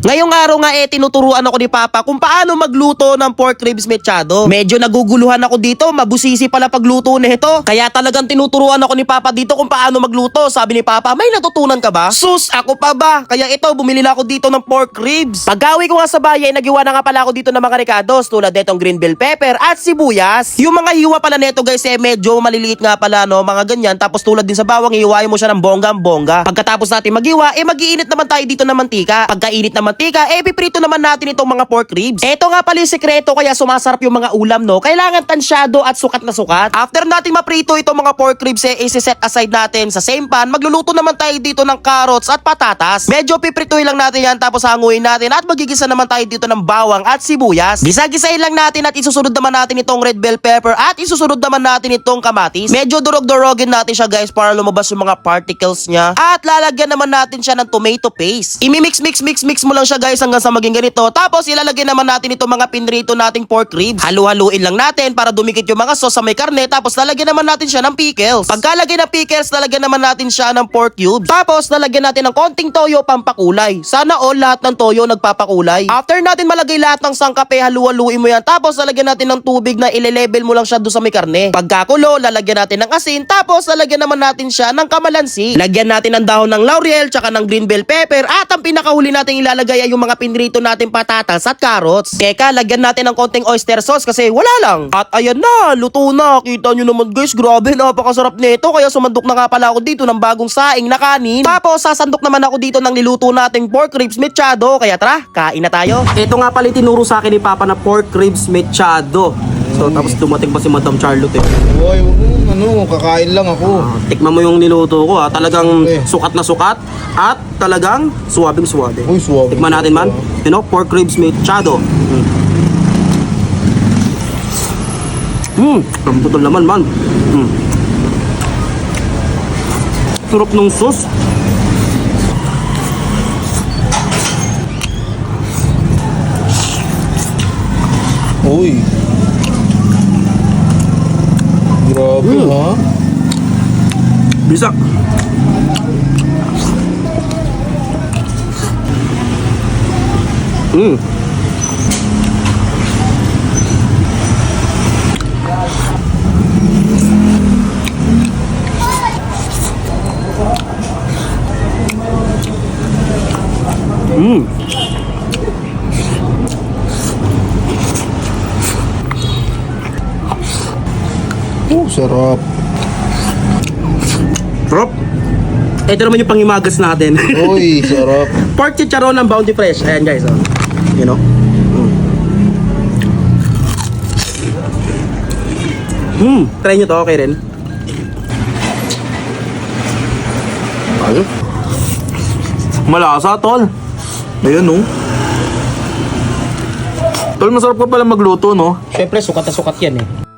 Ngayong araw nga eh, tinuturuan ako ni Papa kung paano magluto ng pork ribs mechado. Medyo naguguluhan ako dito, mabusisi pala pagluto nito. Kaya talagang tinuturuan ako ni Papa dito kung paano magluto. Sabi ni Papa, may natutunan ka ba? Sus, ako pa ba? Kaya ito, bumili na ako dito ng pork ribs. Paggawi ko nga sa bayan, nagiwa na nga pala ako dito ng mga ricados tulad netong green bell pepper at sibuyas. Yung mga hiwa pala neto guys eh, medyo maliliit nga pala no, mga ganyan. Tapos tulad din sa bawang, hiwain mo siya ng bonggang-bongga. Pagkatapos natin maghiwa, eh magiinit naman tayo dito ng mantika. Pagkainit ng mantika, eh piprito naman natin itong mga pork ribs. Ito nga pala yung sekreto kaya sumasarap yung mga ulam no. Kailangan tansyado at sukat na sukat. After natin maprito itong mga pork ribs, eh isi-set aside natin sa same pan. Magluluto naman tayo dito ng carrots at patatas. Medyo piprituhin lang natin yan tapos hanguin natin at magigisa naman tayo dito ng bawang at sibuyas. Gisa-gisahin lang natin at isusunod naman natin itong red bell pepper at isusunod naman natin itong kamatis. Medyo durog-durogin natin siya guys para lumabas yung mga particles niya. At lalagyan naman natin siya ng tomato paste. Imi-mix, mix, mix, mix mo lang siya guys hanggang sa maging ganito. Tapos ilalagay naman natin itong mga pinrito nating pork ribs. Halu-haluin lang natin para dumikit yung mga sauce sa may karne. Tapos lalagyan naman natin siya ng pickles. Pagkalagay ng pickles, lalagyan naman natin siya ng pork cubes. Tapos lalagyan natin ng konting toyo pampakulay. Sana all lahat ng toyo nagpapakulay. After natin malagay lahat ng sangkape, halu-haluin mo yan. Tapos lalagyan natin ng tubig na ile-level mo lang siya doon sa may karne. Pagkakulo, lalagyan natin ng asin. Tapos lalagyan naman natin siya ng kamalansi. Lagyan natin ng dahon ng laurel, tsaka ng green bell pepper. At ang pinakahuli natin ilalagay ay yung mga pinrito natin patatas at carrots. Teka, lagyan natin ng konting oyster sauce kasi wala lang. At ayan na, luto na. Kita nyo naman guys, grabe, napakasarap nito. Kaya sumandok na nga pala ako dito ng bagong saing na kanin. Tapos sasandok naman ako dito ng niluto nating pork ribs mechado. Kaya tara, kain na tayo. Ito nga pala yung tinuro sa akin ni Papa na pork ribs mechado. So tapos dumating pa si Madam Charlotte eh. Mo, ano, kakain lang ako. Tikman mo yung niluto ko ha. Talagang Okay. sukat na sukat at talagang suwabing suwabe. Uy, suwabe. Tikman natin man. You know, pork ribs mechado. Mm. Hmm, putol naman man. Hmm. Sarap ng sauce. Uy. Grabe, Mm. ha? Bisa. Hmm. Oh, sarap. Sarap. Ito naman yung pangimagas natin. Uy, sarap. Pork chicharon ng Bounty Fresh. Ayan guys, oh. You know? Mm. Hmm, try nyo to, okay rin? Ayun. Malasa, tol. Ayan, oh. Tol, masarap ka pala magluto, no? Siyempre, sukat na sukat yan eh.